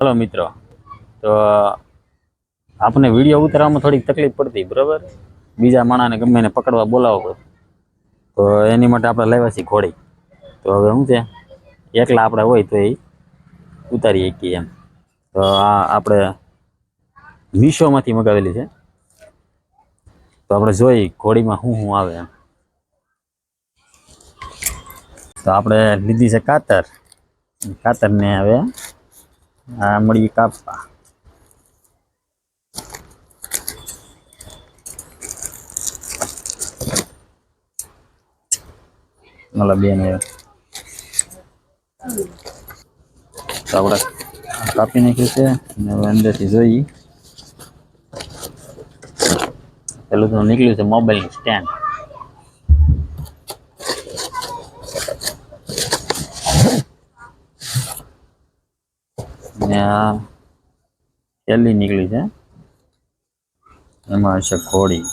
Hello મિત્રો. તો આપણે વીડિયો ઉતારવામાં થોડીક તકલીફ પડતી, બરાબર? બીજા માણાને ગમે એને પકડવા બોલાવો તો એની માટે આપણે લેવા છીએ ઘોડી. તો હવે શું છે, એકલા આપણે હોય તો એ ઉતારી શકીએ એમ. તો આ આપણે મીશોમાંથી મગાવેલી છે. તો આપણે જોઈ ઘોડીમાં શું શું આવે એમ. તો આપણે લીધી છે કાતર. કાતરને હવે આ મળી કાપવા મતલબ બેન આપણે કાપી નાખ્યું છે અને હવે અંદરથી જોઈ પેલું તો નીકળ્યું છે મોબાઈલનું સ્ટેન્ડ ને આ છેલ્લી નીકળી છે. એમાં હશે ઘોડી.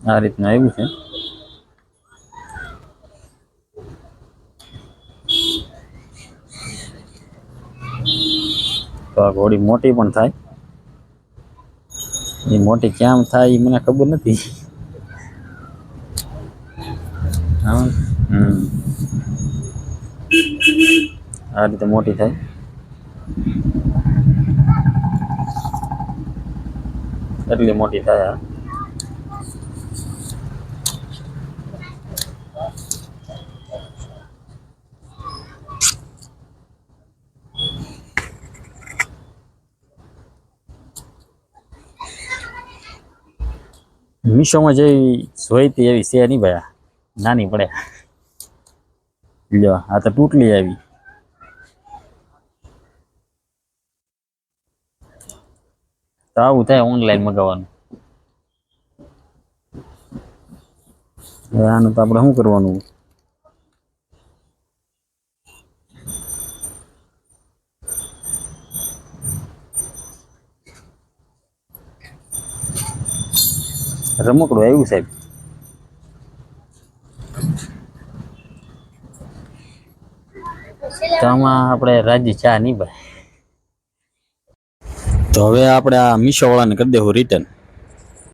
આ રીતનું આવ્યું છે. તો આ ઘોડી મોટી પણ થાય. એ મોટી કેમ થાય એ મને ખબર નથી. આ રીતે મોટી થાય. એટલી મોટી થાય આ. મીશોમાં જેવી જોઈતી એવી છે નહીં ભાઈ. નાની પડે. લ્યો, આ તો તૂટલી આવી. તો આવું થાય ઓનલાઈન મગાવવાનું. આનું તો આપણે શું કરવાનું? રમકડું આવ્યું સાહેબ. તો આમાં આપણે રાજી ચા નહીં ભાઈ. તો હવે આપણે આ મીશો વાળાને કરી દેવું રિટર્ન